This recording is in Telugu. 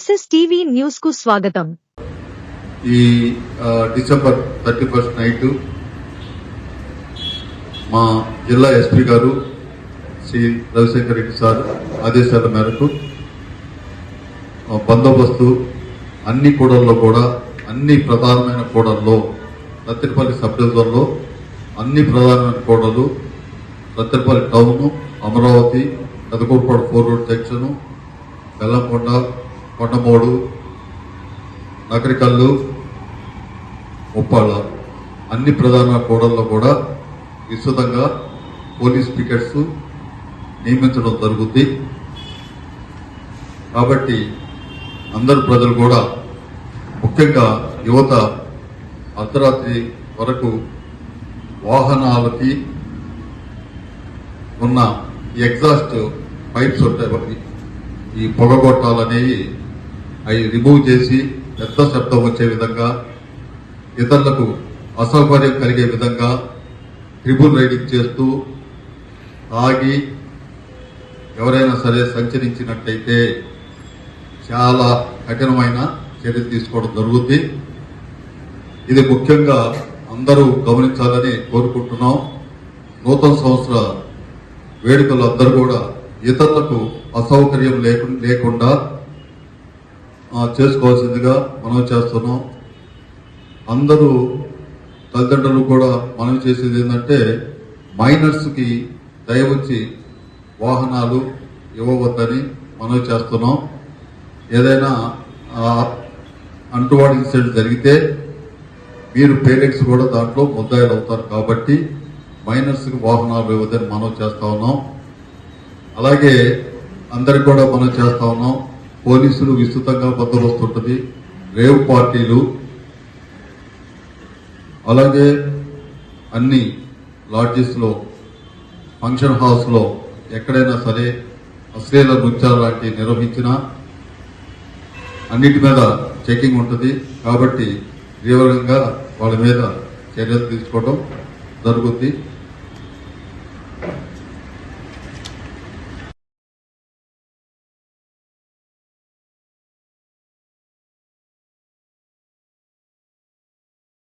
ఎస్ఎస్ టీవీ న్యూస్కు స్వాగతం. ఈ డిసెంబర్ థర్టీ ఫస్ట్ నైట్ మా జిల్లా ఎస్పీ గారు శ్రీ రవిశంకర్ రెడ్డి సార్ ఆదేశాల మేరకు బందోబస్తు అన్ని కూడల్లో కూడా అన్ని ప్రధానమైన కూడల్లో రత్తిపల్లి సబ్ డివిజన్లో అన్ని ప్రధానమైన కూడలు Rattipalli town Amaravati Pedakurapadu four road junction Bellamkonda Kondamodu Nagarikallu Uppalla అన్ని ప్రధాన కూడల్లో కూడా విస్తృతంగా పోలీస్ పికెట్స్ నియమించడం జరుగుద్ది. కాబట్టి అందరు ప్రజలు కూడా ముఖ్యంగా యువత అర్ధరాత్రి వరకు వాహనాలకి ఉన్న ఎగ్జాస్ట్ పైప్స్ ఉంటాయి. ఈ పొగగొట్టాలనేవి అవి రిమూవ్ చేసి పెద్ద శబ్దం వచ్చే విధంగా ఇతరులకు అసౌకర్యం కలిగే విధంగా ట్రిబుల్ రైడింగ్ చేస్తూ ఆగి ఎవరైనా సరే సంచరించినట్టయితే చాలా కఠినమైన చర్య తీసుకోవడం జరుగుద్ది. ఇది ముఖ్యంగా అందరూ గమనించాలని కోరుకుంటున్నాం. నూతన సంవత్సర వేడుకలు అందరూ కూడా ఇతరులకు అసౌకర్యం లేకుండా చేసుకోవాల్సిందిగా మనం చేస్తున్నాం. అందరూ తల్లిదండ్రులు కూడా మనం చేసేది ఏంటంటే మైనర్స్కి దయవచ్చి వాహనాలు ఇవ్వవద్దని మనం చేస్తున్నాం. ఏదైనా ఆ, అంటువాడి ఇన్సిడెంట్ జరిగితే మీరు పేరెంట్స్ కూడా దాంట్లో ముద్దాయిలు అవుతారు కాబట్టి మైనర్స్కి వాహనాలు ఇవ్వదని మనం చేస్తా ఉన్నాం. అలాగే అందరికి కూడా మనం చేస్తా ఉన్నాం. పోలీసులు విస్తృతంగా బందోబస్తు ఉంటుంది రేవ్ పార్టీలు. అలాగే అన్ని లాడ్జెస్లో ఫంక్షన్ హాల్స్లో ఎక్కడైనా సరే అశ్లీల నృత్యాలు లాంటివి నిర్వహించినా అన్నిటి మీద చెకింగ్ ఉంటుంది. కాబట్టి తీవ్రంగా వాళ్ళ మీద చర్యలు తీసుకోవడం జరుగుద్ది.